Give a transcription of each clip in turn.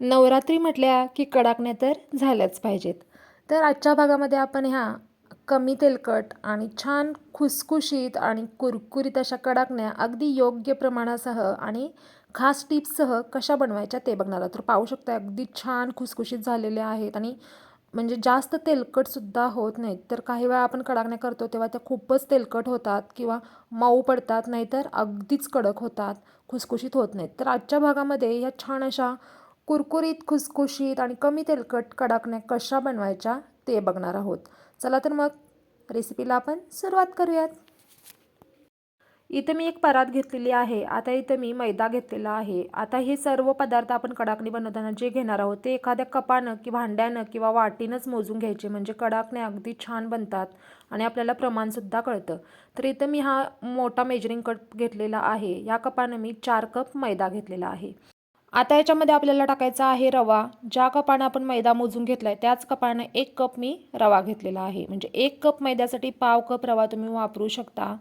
नवरात्री म्हटल्या की कडाकण्या तर झाल्याच पाहिजेत. तर आजच्या भागामध्ये आपण ह्या कमी तेलकट आणि छान खुसखुशीत आणि कुरकुरीत अशा कडाकण्या अगदी योग्य प्रमाणासह आणि खास टिप्ससह कशा बनवायच्या ते बघणार तर पाहू शकता अगदी छान खुसखुशीत झालेल्या आहेत आणि म्हणजे जास्त तेलकटसुद्धा होत नाहीत. तर काही वेळा आपण कडाकण्या करतो तेव्हा त्या खूपच तेलकट होतात किंवा मऊ पडतात नाहीतर अगदीच कडक होतात खुसखुशीत होत नाहीत. तर आजच्या भागामध्ये ह्या छान अशा कुरकुरीत खुसखुशीत आणि कमी तेलकट कडाकण्या कशा बनवायच्या ते बघणार आहोत. चला तर मग रेसिपीला आपण सुरुवात करूयात. इथं मी एक परात घेतलेली आहे. आता इथं मी मैदा घेतलेला आहे. आता हे सर्व पदार्थ आपण कडाकणी बनवताना जे घेणार आहोत ते एखाद्या कपानं की भांड्यानं किंवा वाटीनंच मोजून घ्यायचे. म्हणजे कडाकण्या अगदी छान बनतात आणि आपल्याला प्रमाणसुद्धा कळतं. तर इथं मी हा मोठा मेजरिंग कट घेतलेला आहे. या कपानं मी चार कप मैदा घेतलेला आहे. आता याच्यामध्ये आपल्याला टाकायचा आहे रवा. ज्या कपानं आपण मैदा मोजून घेतला आहे त्याच कपानं एक कप मी रवा घेतलेला आहे. म्हणजे एक कप मैद्यासाठी पाव कप रवा तुम्ही वापरू शकता.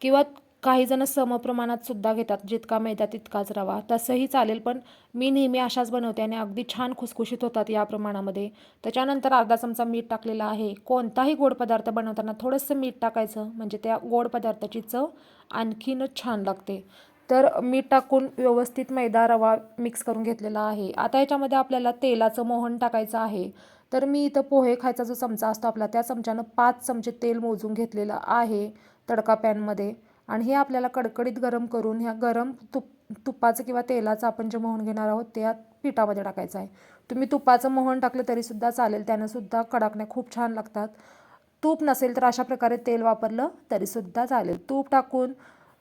किंवा काही जण समप्रमाणात सुद्धा घेतात जितका मैदा तितकाच रवा. तसंही चालेल पण मी नेहमी अशाच बनवते आणि अगदी छान खुसखुशीत होतात या प्रमाणामध्ये. त्याच्यानंतर अर्धा चमचा मीठ टाकलेला आहे. कोणताही गोड पदार्थ बनवताना थोडंसं मीठ टाकायचं म्हणजे त्या गोड पदार्थाची चव आणखीनच छान लागते. तर मीठ टाकून व्यवस्थित मैदा रवा मिक्स करून घेतलेला आहे. आता याच्यामध्ये आपल्याला तेलाचं मोहन टाकायचं आहे. तर मी इथं पोहे खायचा जो चमचा असतो आपला त्या चमच्यानं पाच चमचे तेल मोजून घेतलेलं आहे तडका पॅनमध्ये. आणि हे आपल्याला कडकडीत गरम करून ह्या गरम तुप तुपाचं किंवा तेलाचं आपण जे मोहन घेणार आहोत त्या पिठामध्ये टाकायचं आहे. तुम्ही तुपाचं मोहन टाकलं तरीसुद्धा चालेल त्यानंसुद्धा कडाकण्या खूप छान लागतात. तूप नसेल तर अशा प्रकारे तेल वापरलं तरीसुद्धा चालेल. तूप टाकून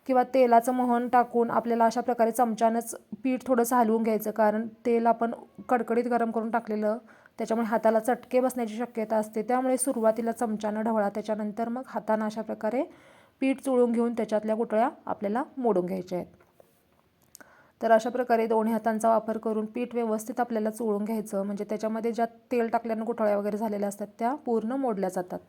किंवा तेलाचं मोहन टाकून आपल्याला अशा प्रकारे चमच्यानंच पीठ थोडंसं हलवून घ्यायचं कारण तेल आपण कडकडीत गरम करून टाकलेलं त्याच्यामुळे हाताला चटके बसण्याची शक्यता असते. त्यामुळे सुरुवातीला चमच्यानं ढवळा त्याच्यानंतर मग हातानं अशा प्रकारे पीठ चुळून घेऊन त्याच्यातल्या गुटळ्या आपल्याला मोडून घ्यायच्या आहेत. तर अशा प्रकारे दोन्ही हातांचा वापर करून पीठ व्यवस्थित आपल्याला चोळून घ्यायचं म्हणजे त्याच्यामध्ये ज्या तेल टाकल्यानं गुठळ्या वगैरे झालेल्या असतात त्या पूर्ण मोडल्या जातात.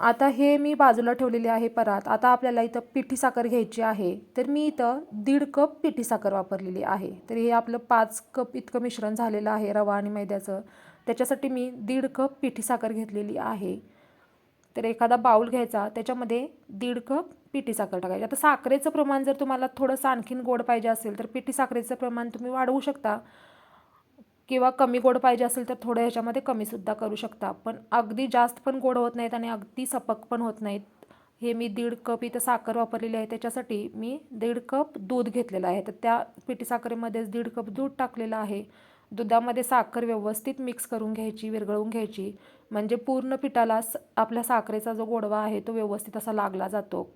आता हे मी बाजूला ठेवलेले आहे परात. आता आपल्याला इथं पिठी साखर घ्यायची आहे. तर मी इथं दीड कप पिठी साखर वापरलेली आहे. तर हे आपलं पाच कप इतकं मिश्रण झालेलं आहे रवा आणि मैद्याचं. त्याच्यासाठी मी दीड कप पिठी साखर घेतलेली आहे. तर एखादा बाऊल घ्यायचा त्याच्यामध्ये दीड कप पिठी साखर टाकायची. आता साखरेचं प्रमाण जर तुम्हाला थोडंसं आणखीन गोड पाहिजे असेल तर पिठी साखरेचं प्रमाण तुम्ही वाढवू शकता. किंवा कमी गोड पाहिजे असेल तर थोडं ह्याच्यामध्ये कमीसुद्धा करू शकता. पण अगदी जास्त पण गोड होत नाहीत आणि अगदी सपक पण होत नाहीत. हे मी दीड कप इथं साखर वापरलेली आहे. त्याच्यासाठी मी दीड कप दूध घेतलेलं आहे. तर त्या पिठी साखरेमध्येच दीड कप दूध टाकलेलं आहे. दुधामध्ये साखर व्यवस्थित मिक्स करून घ्यायची विरघळवून घ्यायची. म्हणजे पूर्ण पिठाला आपल्या साखरेचा जो गोडवा आहे तो व्यवस्थित असा लागला जातो.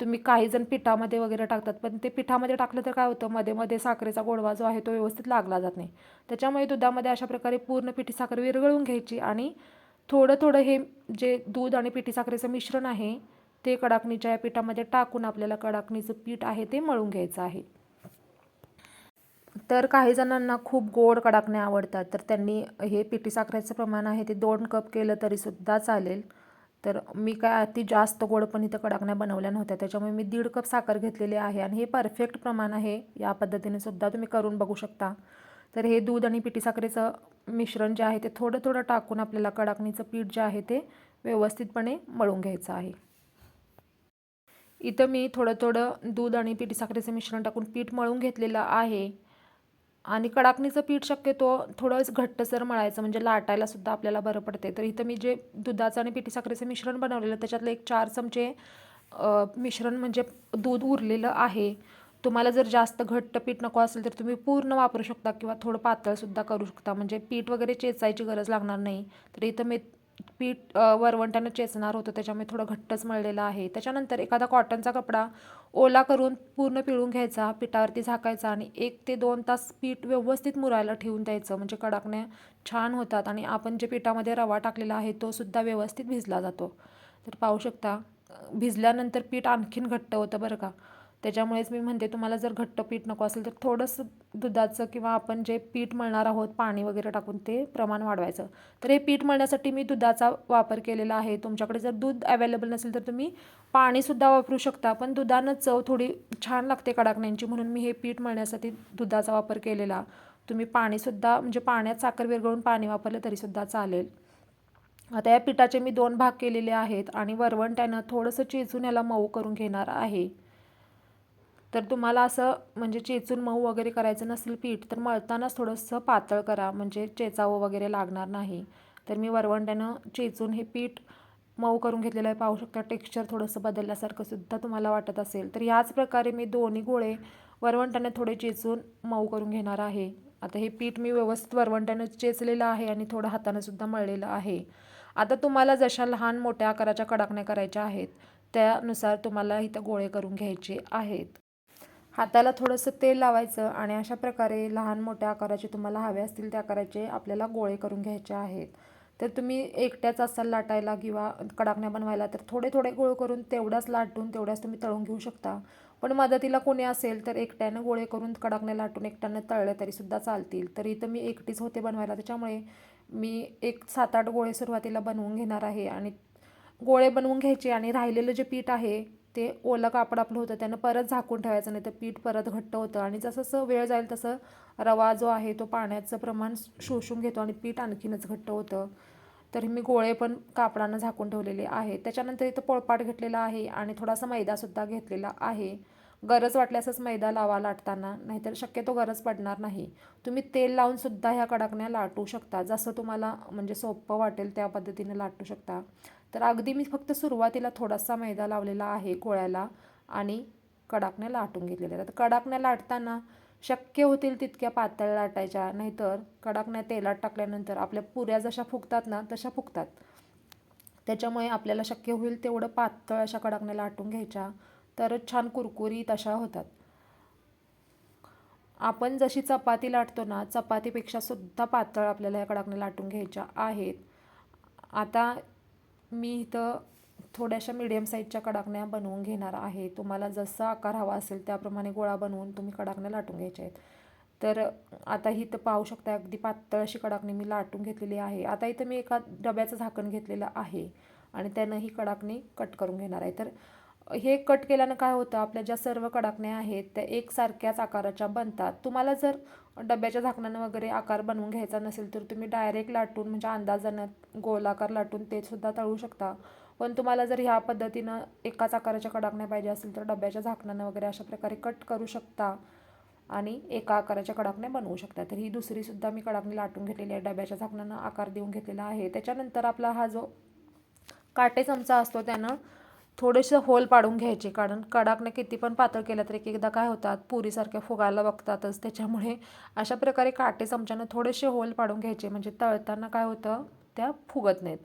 तुम्ही काही जण पिठामध्ये वगैरे टाकतात पण ते पिठामध्ये टाकलं तर काय होतं मध्ये मध्ये साखरेचा गोडवा जो आहे तो व्यवस्थित लागला जात नाही. त्याच्यामुळे दुधामध्ये अशा प्रकारे पूर्ण पिठी साखर विरघळून घ्यायची आणि थोडं थोडं हे जे दूध आणि पिठी साखरेचं मिश्रण आहे ते कडाकणीच्या या पिठामध्ये टाकून आपल्याला कडाकणीचं पीठ आहे ते मळून घ्यायचं आहे. तर काही जणांना खूप गोड कडाकणे आवडतात तर त्यांनी हे पिठी साखरेचं प्रमाण आहे ते दोन कप केलं तरीसुद्धा चालेल. तर मी काय अति जास्त गोड पण इथं कडाकण्या बनवल्या नव्हत्या. त्याच्यामुळे मी दीड कप साखर घेतलेली आहे आणि हे परफेक्ट प्रमाण आहे. या पद्धतीने सुद्धा तुम्ही करून बघू शकता. तर हे दूध आणि पिठी साखरेचं मिश्रण जे आहे ते थोडं थोडं टाकून आपल्याला कडाकणीचं पीठ जे आहे ते व्यवस्थितपणे मळून घ्यायचं आहे. इथं मी थोडं थोडं दूध आणि पिठी साखरेचं मिश्रण टाकून पीठ मळून घेतलेलं आहे. आणि कडाकणीचं पीठ शक्यतो थोडंच घट्टसर मळायचं म्हणजे लाटायला सुद्धा आपल्याला बरं पडते. तर इथं मी जे दुधाचं आणि पिठी साखरेचं मिश्रण बनवलेलं त्याच्यातलं एक चार चमचे मिश्रण म्हणजे दूध उरलेलं आहे. तुम्हाला जर जास्त घट्ट पीठ नको असेल तर तुम्ही पूर्ण वापरू शकता किंवा थोडं पातळसुद्धा करू शकता. म्हणजे पीठ वगैरे चेचायची गरज लागणार नाही. तर इथं मी पीठ वरवंटानं चेचणार होतं त्याच्यामुळे थोडं घट्टच मळलेलं आहे. त्याच्यानंतर एखादा कॉटनचा कपडा ओला करून पूर्ण पिळून घ्यायचा पिठावरती झाकायचा आणि एक ते दोन तास पीठ व्यवस्थित मुरायला ठेवून द्यायचं. म्हणजे कडाकण्या छान होतात आणि आपण जे पिठामध्ये रवा टाकलेला आहे तो सुद्धा व्यवस्थित भिजला जातो. तर पाहू शकता भिजल्यानंतर पीठ आणखीन घट्ट होतं बरं का. त्याच्यामुळेच मी म्हणते तुम्हाला जर घट्ट पीठ नको असेल तर थोडंसं दुधाचं किंवा आपण जे पीठ मळणार आहोत पाणी वगैरे टाकून ते प्रमाण वाढवायचं. तर हे पीठ मळण्यासाठी मी दुधाचा वापर केलेला आहे. तुमच्याकडे जर दूध अवेलेबल नसेल तर तुम्ही पाणीसुद्धा वापरू शकता पण दुधानं चव थोडी छान लागते कडाकण्यांची म्हणून मी हे पीठ मळण्यासाठी दुधाचा वापर केलेला. तुम्ही पाणीसुद्धा म्हणजे पाण्यात साखर विरघळून पाणी वापरलं तरीसुद्धा चालेल. आता या पिठाचे मी दोन भाग केलेले आहेत आणि वरवंट्यानं थोडंसं चेचून याला मऊ करून घेणार आहे. तर तुम्हाला असं म्हणजे चेचून मऊ वगैरे करायचं नसेल पीठ तर मळतानाच थोडंसं पातळ करा. म्हणजे चेचावं वगैरे लागणार नाही. तर मी वरवंट्यानं चेचून हे पीठ मऊ करून घेतलेलं आहे. पाहू शकता टेक्स्चर थोडंसं बदलल्यासारखं सुद्धा तुम्हाला वाटत असेल. तर याच प्रकारे मी दोन्ही गोळे वरवंट्याने थोडे चेचून मऊ करून घेणार आहे. आता हे पीठ मी व्यवस्थित वरवंट्यानं चेचलेलं आहे आणि थोडं हातानं सुद्धा मळलेलं आहे. आता तुम्हाला जशा लहान मोठ्या आकाराच्या कडाकण्या करायच्या आहेत त्यानुसार तुम्हाला इथं गोळे करून घ्यायचे आहेत. हाताला थोडंसं तेल लावायचं आणि अशा प्रकारे लहान मोठ्या आकाराचे तुम्हाला हवे असतील त्या आकाराचे आपल्याला गोळे करून घ्यायचे आहेत. तर तुम्ही एकट्याच असाल लाटायला किंवा कडाकण्या बनवायला तर थोडे थोडे गोळे करून तेवढ्याच लाटून तेवढ्याच तुम्ही तळून घेऊ शकता. पण मदतीला कोणी असेल तर एकट्यानं गोळे करून कडाकण्या लाटून एकट्यानं तळले तरीसुद्धा चालतील. तर इथं मी एकटीच होते बनवायला त्याच्यामुळे मी एक सात आठ गोळे सुरुवातीला बनवून घेणार आहे. आणि गोळे बनवून घ्यायचे आणि राहिलेलं जे पीठ आहे ते ओलं कापड आपलं होतं त्यानं परत झाकून ठेवायचं नाही तर पीठ परत घट्ट होतं. आणि जसं जसं वेळ जाईल तसं रवा जो आहे तो पाण्याचं प्रमाण शोषून घेतो आणि पीठ आणखीनच घट्ट होतं. तर मी गोळे पण कापडानं झाकून ठेवलेले आहे त्याच्यानंतर इथं पोळपाट घेतलेला आहे आणि थोडासा मैदासुद्धा घेतलेला आहे. गरज वाटल्यासच मैदा लावा लाटताना नाहीतर शक्यतो गरज पडणार नाही. तुम्ही तेल लावूनसुद्धा ह्या कडाकण्या लाटू शकता. जसं तुम्हाला म्हणजे सोपं वाटेल त्या पद्धतीने लाटू शकता. तर अगदी मी फक्त सुरुवातीला थोडासा मैदा लावलेला आहे गोळ्याला आणि कडाकण्या लाटून घेतलेल्या तर कडाकण्या लाटताना शक्य होतील तितक्या पातळ लाटायच्या नाहीतर कडाकण्या तेलात टाकल्यानंतर आपल्या पुऱ्या जशा फुगतात ना तशा फुगतात. त्याच्यामुळे आपल्याला शक्य होईल तेवढं पातळ अशा कडाकण्या लाटून घ्यायच्या. तरच छान कुरकुरीत अशा होतात. आपण जशी चपाती लाटतो ना चपातीपेक्षा सुद्धा पातळ आपल्याला या कडाकण्या लाटून घ्यायच्या आहेत. आता मी इथं थोड्याशा मिडियम साईजच्या कडाकण्या बनवून घेणार आहे. तुम्हाला जसा आकार हवा असेल त्याप्रमाणे गोळा बनवून तुम्ही कडाकण्या लाटून घ्यायच्या आहेत. तर आता इथं पाहू शकता अगदी पातळ अशी कडाकणी मी लाटून घेतलेली आहे. आता इथं मी एका डब्याचं झाकण घेतलेलं आहे आणि त्यानं ही कडाकणी कट करून घेणार आहे. तर हे कट केल्यानं काय होतं? आपल्या ज्या सर्व कडाकण्या आहेत त्या एकसारख्याच आकाराच्या बनतात. तुम्हाला जर डब्याच्या झाकणानं वगैरे आकार बनवून घ्यायचा नसेल तर तुम्ही डायरेक्ट लाटून म्हणजे अंदाजानं गोलाकार लाटून ते सुद्धा तळू शकता. पण तुम्हाला जर ह्या पद्धतीनं एकाच आकाराच्या कडाकण्या पाहिजे असेल तर डब्याच्या झाकणानं वगैरे अशा प्रकारे कट करू शकता आणि एका आकाराच्या कडाकण्या बनवू शकता. तर ही दुसरीसुद्धा मी कडाकणी लाटून घेतलेली आहे. डब्याच्या झाकणानं आकार देऊन घेतलेला आहे. त्याच्यानंतर आपला हा जो काटे चमचा असतो त्यानं थोडेसे होल पाडून घ्यायचे कारण कडाकने किती पण पातळ केलं तरी एक एकदा काय होतात पुरीसारख्या फुगायला बघतातच. त्याच्यामुळे अशा प्रकारे काटे चमच्यानं थोडेसे होल पाडून घ्यायचे म्हणजे तळताना काय होतं त्या फुगत नाहीत.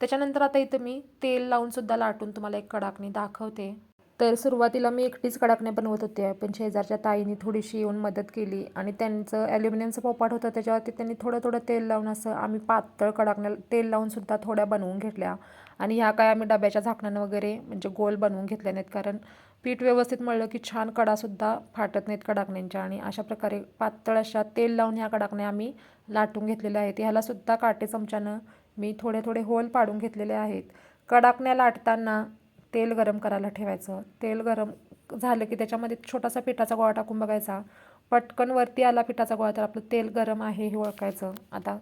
त्याच्यानंतर आता इथं मी तेल लावूनसुद्धा लाटून तुम्हाला एक कडाकणी दाखवते. तर सुरुवातीला मी एकटीच कडाकण्या बनवत होते पण शेजारच्या ताईने थोडीशी येऊन मदत केली आणि त्यांचं ॲल्युमिनियमचं पोपाट होतं त्याच्यावरती त्यांनी थोडं थोडं तेल लावून असं आम्ही पातळ कडाकण्या तेल लावूनसुद्धा थोड्या बनवून घेतल्या. आणि ह्या काय आम्ही डब्याच्या झाकणानं वगैरे म्हणजे गोल बनवून घेतल्या नाहीत कारण पीठ व्यवस्थित मळलं की छान कडासुद्धा फाटत नाहीत कडाकण्यांच्या. आणि अशा प्रकारे पातळ अशा तेल लावून ह्या कडाकण्या आम्ही लाटून घेतलेल्या आहेत. ह्यालासुद्धा काटे चमच्यानं मी थोडे थोडे होल पाडून घेतलेले आहेत. कडाकण्या लाटताना तेल गरम करायला ठेवायचं. तेल गरम झालं की त्याच्यामध्ये छोटासा पिठाचा गोळा टाकून बघायचा. पटकन वरती आला पिठाचा गोळा तर आपलं तेल गरम आहे हे ओळखायचं. आता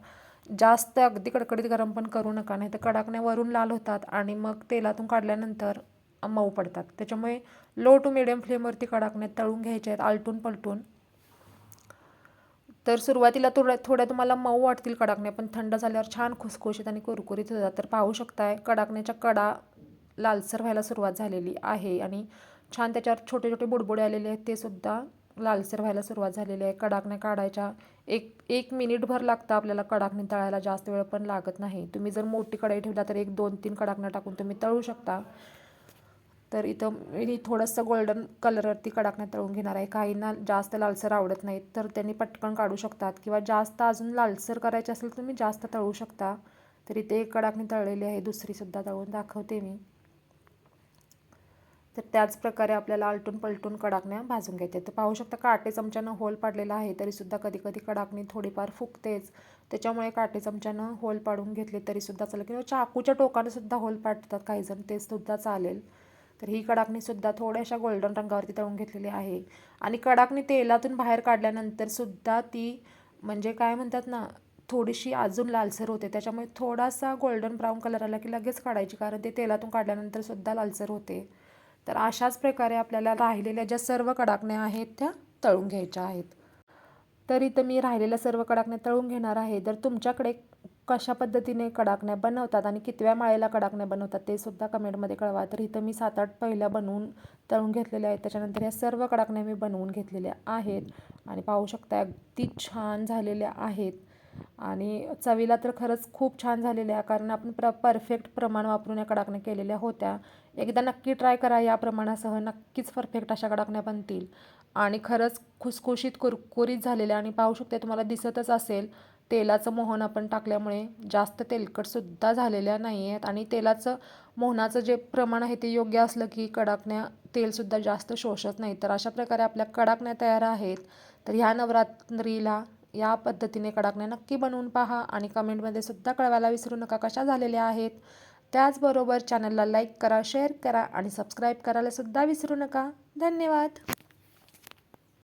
जास्त अगदी कडकडीत गरम पण करू नका नाही तर कडाकण्या वरून लाल होतात आणि मग तेलातून काढल्यानंतर मऊ पडतात. त्याच्यामुळे लो टू मिडियम फ्लेमवरती कडाकण्या तळून घ्यायच्या आहेत आलटून पलटून. तर सुरुवातीला थोड्या थोड्या तुम्हाला मऊ वाटतील कडाकण्या पण थंड झाल्यावर छान खुसखुशीत आणि कुरकुरीत होतात. तर पाहू शकताय कडाकण्याच्या कडा लालसर व्हायला सुरुवात झालेली आहे आणि छान त्याच्यावर छोटे छोटे बुडबुडे आलेले आहेत ते सुद्धा लालसर व्हायला सुरुवात झालेली आहे. कडाकण्या काढायच्या एक एक मिनिटभर लागतं आपल्याला कडाकणी तळायला जास्त वेळ पण लागत नाही. तुम्ही जर मोठी कढाई ठेवला तर एक दोन तीन कडाकण्या टाकून तुम्ही तळू शकता. तर इथं मी थोडंसं गोल्डन कलरवरती कडाकण्या तळून घेणार आहे. काहींना जास्त लालसर आवडत नाहीत तर त्यांनी पटकन काढू शकतात. किंवा जास्त अजून लालसर करायचे असेल तर तुम्ही जास्त तळू शकता. तर इथे एक कडाकणी तळलेली आहे दुसरीसुद्धा तळून दाखवते मी. तर त्याच प्रकारे आपल्याला आलटून पलटून कडाकण्या भाजून घ्यायच्या तर पाहू शकता काटे चमच्यानं होल पाडलेला आहे तरीसुद्धा कधी कधी कडाकणी थोडीफार फुगतेच त्याच्यामुळे काटे चमच्यानं होल पाडून घेतले तरीसुद्धा चालेल. किंवा चाकूच्या टोकाने सुद्धा होल पाडतात काहीजण ते सुद्धा चालेल. तर ही कडाकणीसुद्धा थोड्याशा गोल्डन रंगावरती तळून घेतलेली आहे. आणि कडाकणी तेलातून बाहेर काढल्यानंतर सुद्धा ती म्हणजे काय म्हणतात ना थोडीशी अजून लालसर होते. त्याच्यामुळे थोडासा गोल्डन ब्राऊन कलर आला की लगेच काढायची कारण ते तेलातून काढल्यानंतर सुद्धा लालसर होते. तर अशाच प्रकारे आपल्याला राहिलेल्या ज्या सर्व कडाकण्या आहेत त्या तळून घ्यायच्या आहेत. तर इथं मी राहिलेल्या सर्व कडाकण्या तळून घेणार आहे. जर तुमच्याकडे कशा पद्धतीने कडाकण्या बनवतात आणि कितव्या माळेला कडाकण्या बनवतात ते सुद्धा कमेंटमध्ये कळवा. तर इथं मी सात आठ पहिल्या बनवून तळून घेतलेल्या आहेत. त्याच्यानंतर या सर्व कडाकण्या मी बनवून घेतलेल्या आहेत आणि पाहू शकता अगदी छान झालेल्या आहेत. आणि चवीला तर खरंच खूप छान झालेल्या कारण आपण प्र परफेक्ट प्रमाण वापरून या कडाकण्या केलेल्या होत्या. एकदा नक्की ट्राय करा या प्रमाणासह नक्कीच परफेक्ट अशा कडाकण्या बनतील. आणि खरंच खुसखुशीत कुरकुरीत झालेल्या आणि पाहू शकते तुम्हाला दिसतच असेल तेलाचं मोहन आपण टाकल्यामुळे जास्त तेलकटसुद्धा झालेल्या नाही आहेत. आणि तेलाचं मोहनाचं जे प्रमाण आहे ते योग्य असलं की कडाकण्या तेलसुद्धा जास्त शोषत नाही. तर अशा प्रकारे आपल्या कडाकण्या तयार आहेत. तर ह्या नवरात्रीला या पद्धतीने कडाकण्या नक्की बनवून पहा आणि कमेंटमध्ये सुद्धा कळवायला विसरू नका कशा झालेल्या आहेत. त्याचबरोबर चॅनलला लाईक करा शेअर करा आणि सबस्क्राईब करायला सुद्धा विसरू नका. धन्यवाद.